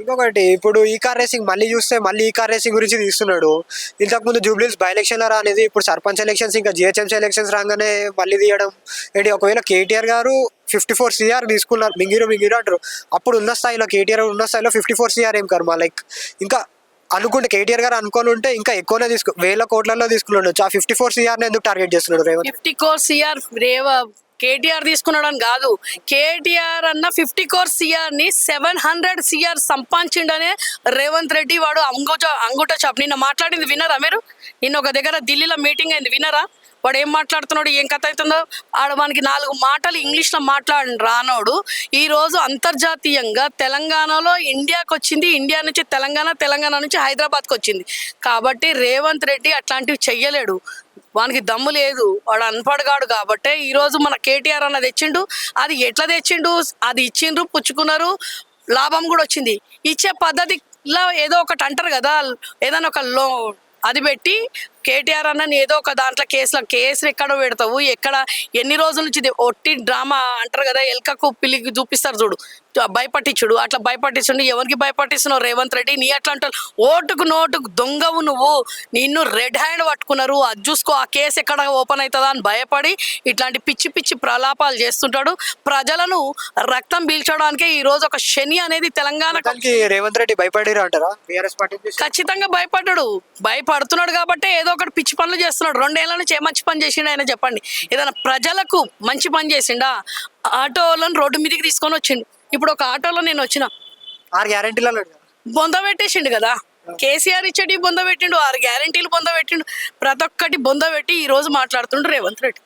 ఇంకొకటి ఇప్పుడు ఈ కార్ రేసింగ్ మళ్ళీ చూస్తే మళ్ళీ ఈ కార్ రేసింగ్ గురించి తీస్తున్నాడు. ఇంతకుముందు జూబ్లీస్ బై ఎలక్షన్ అనేది ఇప్పుడు సర్పంచ్ ఎలక్షన్స్ ఇంకా జిహెచ్ఎంసీ ఎలక్షన్స్ రాగానే మళ్ళీ తీయడం. ఏంటి ఒకవేళ కేటీఆర్ గారు ఫిఫ్టీ ఫోర్ సిఆర్ తీసుకున్నారు మింగిరు మింగిరు అంటారు. అప్పుడు ఉన్న స్థాయిలో కేటీఆర్ ఉన్న స్థాయిలో ఫిఫ్టీ ఫోర్ సిఆర్ ఏం కర్మ? లైక్ ఇంకా అనుకుంటే కేటీఆర్ గారు అనుకోని ఉంటే ఇంకా ఎక్కువనే తీసుకు వేల కోట్లలో తీసుకున్నాడు. ఆ ఫిఫ్టీ ఫోర్ సిఆర్ ఎందుకు టార్గెట్ చేస్తున్నాడు రేవంత్? ఫిఫ్టీ ఫోర్ సిఆర్ రేవ కేటీఆర్ తీసుకున్నాడు అని కాదు. కేటీఆర్ అన్న ఫిఫ్టీ కోర్ సిఆర్ని సెవెన్ హండ్రెడ్ సిఆర్ సంపాదించిండనే రేవంత్ రెడ్డి వాడు అంగుట అంగుట చాప్. నిన్న మాట్లాడింది వినరా మీరు? నిన్న ఒక దగ్గర ఢిల్లీలో మీటింగ్ అయింది వినరా? వాడు ఏం మాట్లాడుతున్నాడు ఏం కథ అవుతుందో? ఆడ మనకి నాలుగు మాటలు ఇంగ్లీష్లో మాట్లాడి రానోడు. ఈరోజు అంతర్జాతీయంగా తెలంగాణలో ఇండియాకి వచ్చింది ఇండియా నుంచి తెలంగాణ తెలంగాణ నుంచి హైదరాబాద్కి వచ్చింది కాబట్టి రేవంత్ రెడ్డి అట్లాంటివి చెయ్యలేడు. వానికి దమ్ము లేదు. వాడు అన్పడగాడు కాబట్టే ఈరోజు మన కేటీఆర్ అన్న తెచ్చిండు. అది ఎట్లా తెచ్చిండు? అది ఇచ్చిండ్రు పుచ్చుకున్నారు. లాభం కూడా వచ్చింది. ఇచ్చే పద్ధతిలో ఏదో ఒకటి అంటారు కదా ఏదైనా ఒక లో అది పెట్టి కేటీఆర్ అన్నని ఏదో ఒక దాంట్లో కేసులో కేసులు ఎక్కడ పెడతావు. ఎక్కడ ఎన్ని రోజుల నుంచి ఒట్టి డ్రామా అంటారు కదా ఎల్కకు పిల్లికి చూపిస్తారు చూడు. భయపట్టించుడు. అట్లా భయపట్టించుడు ఎవరికి భయపట్టిస్తున్నావు రేవంత్ రెడ్డి? నీ అట్లా అంటారు ఓటుకు నోటుకు దొంగవు నువ్వు. నిన్ను రెడ్ హ్యాండ్ పట్టుకున్నారు. అది చూసుకో ఆ కేసు ఎక్కడ ఓపెన్ అవుతుందా అని భయపడి ఇట్లాంటి పిచ్చి పిచ్చి ప్రలాపాలు చేస్తుంటాడు. ప్రజలను రక్తం పీల్చడానికే ఈ రోజు ఒక శని అనేది తెలంగాణ రేవంత్ రెడ్డి భయపడిరా అంటారా? బీఆర్ఎస్ పార్టీ ఖచ్చితంగా భయపడ్డాడు. భయపడుతున్నాడు కాబట్టి ఏదో ఒకటి పిచ్చి పనులు చేస్తున్నాడు. రెండేళ్ళ నుంచి ఏ మంచి పని చేసిండు ఆయన చెప్పండి. ఏదైనా ప్రజలకు మంచి పని చేసిండా? ఆటోలను రోడ్డు మీదకి తీసుకొని వచ్చిండు. ఇప్పుడు ఒక ఆటోలో నేను వచ్చిన. ఆరు గ్యారెంటీలలో బొంద పెట్టేసిండు కదా? కేసీఆర్ ఇచ్చేటి బొంద పెట్టిండు. ఆరు గ్యారంటీలు బొంద పెట్టిండు. ప్రతి ఒక్కటి బొంద పెట్టి ఈ రోజు మాట్లాడుతుండ్రు రేవంత్ రెడ్డి.